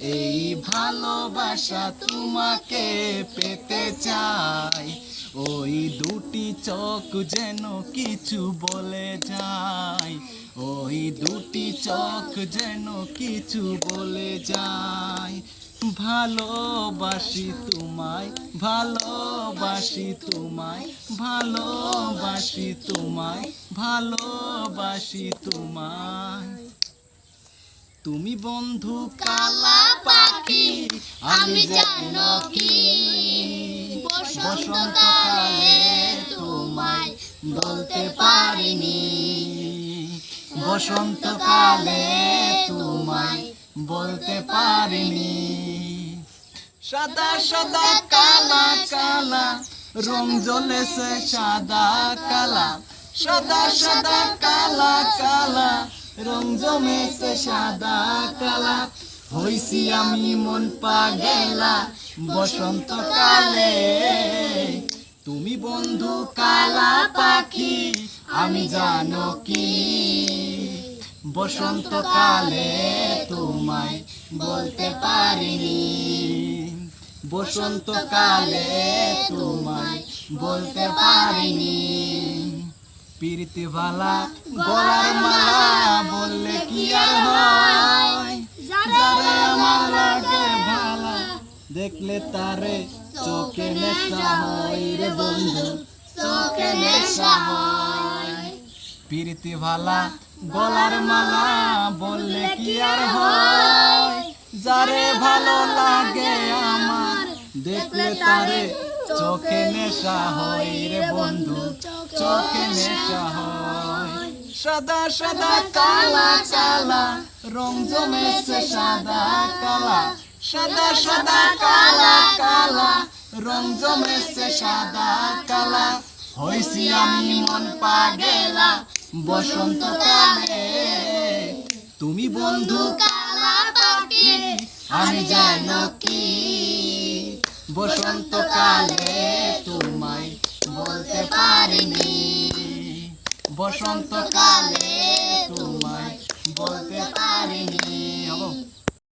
এই ভালোবাসা তোমাকে পেতে চাই। ওই দুটি চোখ যেন কিছু বলে যায়। ওই দুটি চোখ যেন কিছু বলে যায়। ভালোবাসি তোমায় ভালোবাসি তোমায় ভালোবাসি তোমায় ভালোবাসি তোমায়। তুমি বন্ধু কালা পাখি, আমি জানো কি? বসন্তকালে তোমায় বলতে পারিনি। বসন্তকালে তোমায় বলতে পারিনি। সাদা সাদা, কালা কালা, রং জ্বলেছে সাদা, কালা। সাদা সাদা, কালা কালা, রং জমেছে সাদা, কালা। হইছি আমি মন পাগেলা বসন্তকালে। তুমি বন্ধু কালা পাখি, আমি জানো কি? বসন্তকালে তোমায় বলতে পারিনি। বসন্তকালে তোমায় বলতে পারিনি। পিরিতি ভালা গলার মালা বললে কি আর হয়? দেখলে তারে চোখে নেশা হয় রে বন্ধু। চোখে নেশা হয়। পিরিতি ভালা গলার মালা বললে কি আর হয়? যারে ভালো লাগে আমার দেখলে তারে চোখে নেশা হয় রে বন্ধু। চোখে নেশা হয়। সাদা সাদা কালা কালা রং জমেছে সাদা কালা। সাদা সাদা, কালা কালা রং জমেছে সাদা, কালা। হইছি আমি মন পাগেলা বসন্তকালে তুমি বন্ধু কালা পাখি, আমি জানো কি? বসন্তকালে তোমায় বলতে পারিনি। বসন্তকালে তোমায় বলতে পারিনি।